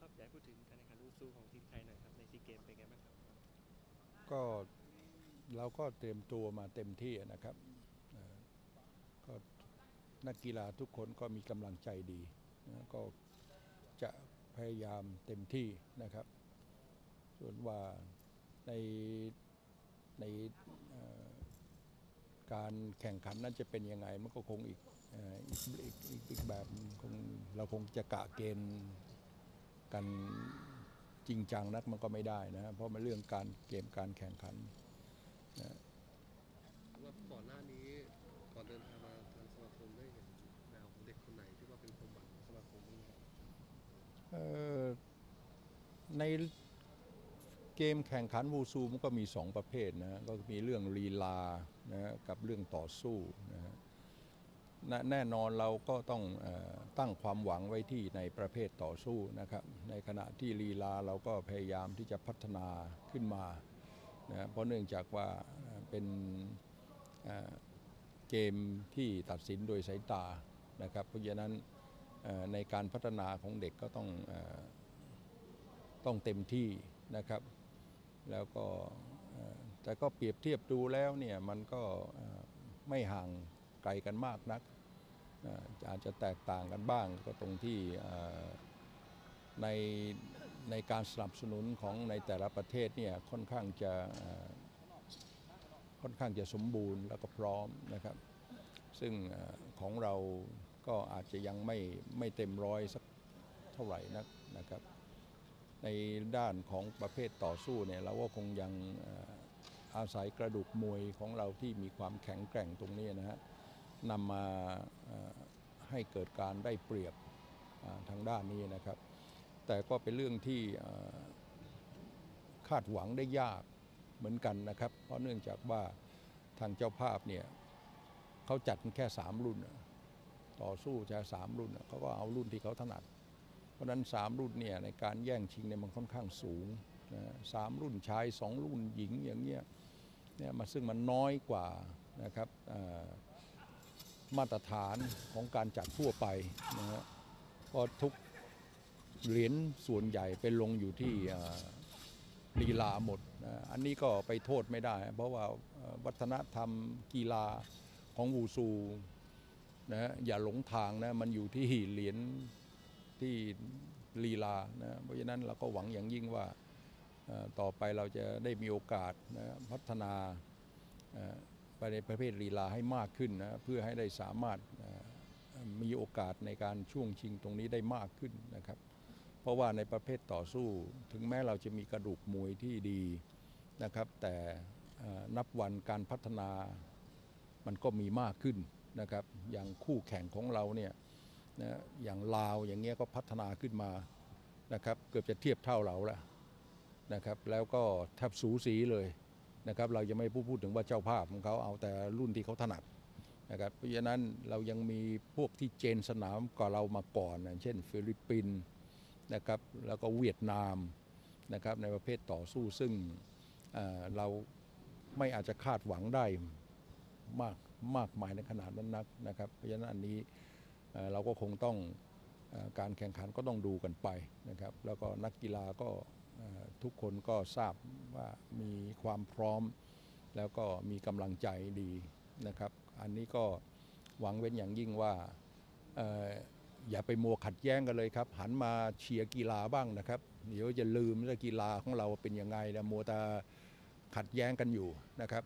ครับอยากพูดถึงการแข่งขันลูซูของทีมไทยหน่อยครับในซีเกมเป็นไงบ้างครับ ก็เราก็เตรียมตัวมาเต็มที่นะครับก็นักกีฬาทุกคนก็มีกำลังใจดีนะก็จะพยายามเต็มที่นะครับ ส่วนว่าในในการแข่งขันนั้นจะเป็นยังไงมันก็คงอีกเอ่ออีกอีกอีกอีกแบบคงเราคงจะกะเกณฑ์ กันจริงจังนักมันก็ไม่ได้นะเพราะมันเรื่องการเกมการแข่งขันว่าก่อนหน้านี้ก่อนเดินทางมาทางสมาคมได้เห็นแนวของเด็กคนไหนที่ว่าเป็นความหวังของสมาคมบ้างไหมครับเอ่อในเกมแข่งขันวูซูมันก็มีสองประเภทนะก็มีเรื่องลีลานะกับเรื่องต่อสู้นะฮะ แน่แน่นอนเราก็ต้องอตั้งความหวังไว้ที่ในประเภทต่อสู้นะครับ ในขณะที่ลีลาเราก็พยายามที่จะพัฒนาขึ้นมานะเพราะเนื่องจากว่าเป็นเกมที่ตัดสินโดยสายตานะครับ เพราะฉะนั้นในการพัฒนาของเด็กก็ต้องอต้องเต็มที่นะครับ แล้วก็แต่ก็เปรียบเทียบดูแล้วเนี่ยมันก็ไม่ห่าง ไกลกันมากนักอาจจะแตกต่างกันบ้างก็ตรงที่ในในการสนับสนุนของในแต่ละประเทศเนี่ยค่อนข้างจะค่อนข้างจะสมบูรณ์แล้วก็พร้อมนะครับ ซึ่งของเราก็อาจจะยังไม่ไม่เต็มร้อยสักเท่าไหร่นักนะครับ ในด้านของประเภทต่อสู้เนี่ยเราก็คงยังเอ่ออาศัยกระดูกมวยของเราที่มีความแข็งแกร่งตรงนี้นะฮะ นำมาให้เกิดการได้เปรียบทางด้านนี้นะครับ แต่ก็เป็นเรื่องที่คาดหวังได้ยากเหมือนกันนะครับ เพราะเนื่องจากว่าทางเจ้าภาพเนี่ยเขาจัดแค่ 3 รุ่น ต่อสู้จะสามรุ่นเขาก็เอารุ่นที่เขาถนัด เพราะนั้น 3 รุ่นเนี่ยในการแย่งชิงเนี่ยมันค่อนข้างสูงนะสามรุ่นชาย 2 รุ่นหญิงอย่างเงี้ยเนี่ยมาซึ่งมันน้อยกว่านะครับอ มาตรฐานของการจัดทั่วไปนะฮะเพราะทุกเหรียญส่วนใหญ่เป็นลงอยู่ที่ลีลาหมด อันนี้ก็ไปโทษไม่ได้ เพราะว่าวัฒนธรรมกีฬาของวูซูนะอย่าหลงทางนะมันอยู่ที่เหรียญที่ลีลานะเพราะฉะนั้นเราก็หวังอย่างยิ่งว่าต่อไปเราจะได้มีโอกาสนะพัฒนา ไปในประเภทลีลาให้มากขึ้นนะเพื่อให้ได้สามารถมีโอกาสในการช่วงชิงตรงนี้ได้มากขึ้นนะครับ เพราะว่าในประเภทต่อสู้ถึงแม้เราจะมีกระดูกมวยที่ดีนะครับ แต่นับวันการพัฒนามันก็มีมากขึ้นนะครับ อย่างคู่แข่งของเราเนี่ยนะอย่างลาวอย่างเงี้ยก็พัฒนาขึ้นมานะครับ เกือบจะเทียบเท่าเราแล้วนะครับ แล้วก็แทบสูสีเลย นะครับเราจะไม่พูดพูดถึงว่าเจ้าภาพของเขาเอาแต่รุ่นที่เขาถนัดนะครับเพราะฉะนั้นเรายังมีพวกที่เจนสนามก่อนเรามาก่อนนะเช่น ฟิลิปปินส์นะครับแล้วก็เวียดนามนะครับในประเภทต่อสู้ซึ่งเเราไม่อาจจะคาดหวังได้มากมากมายในขนาดนั้นนักนะครับเพราะฉะนั้นอันนี้เราก็คงต้องอการแข่งขันก็ต้องดูกันไปนะครับแล้วก็นักกีฬาก็ทุกคนก็ทราบ ว่ามีความพร้อม แล้วก็มีกำลังใจดีนะครับ อันนี้ก็หวังเว้นอย่างยิ่งว่าอออย่าไปมัวขัดแย้งกันเลยครับ หันมาเชียร์กีฬาบ้างนะครับ เดี๋ยวจะลืมว่ากีฬาของเราเป็นยังไงนะมัวแต่ขัดแย้งกันอยู่นะครับ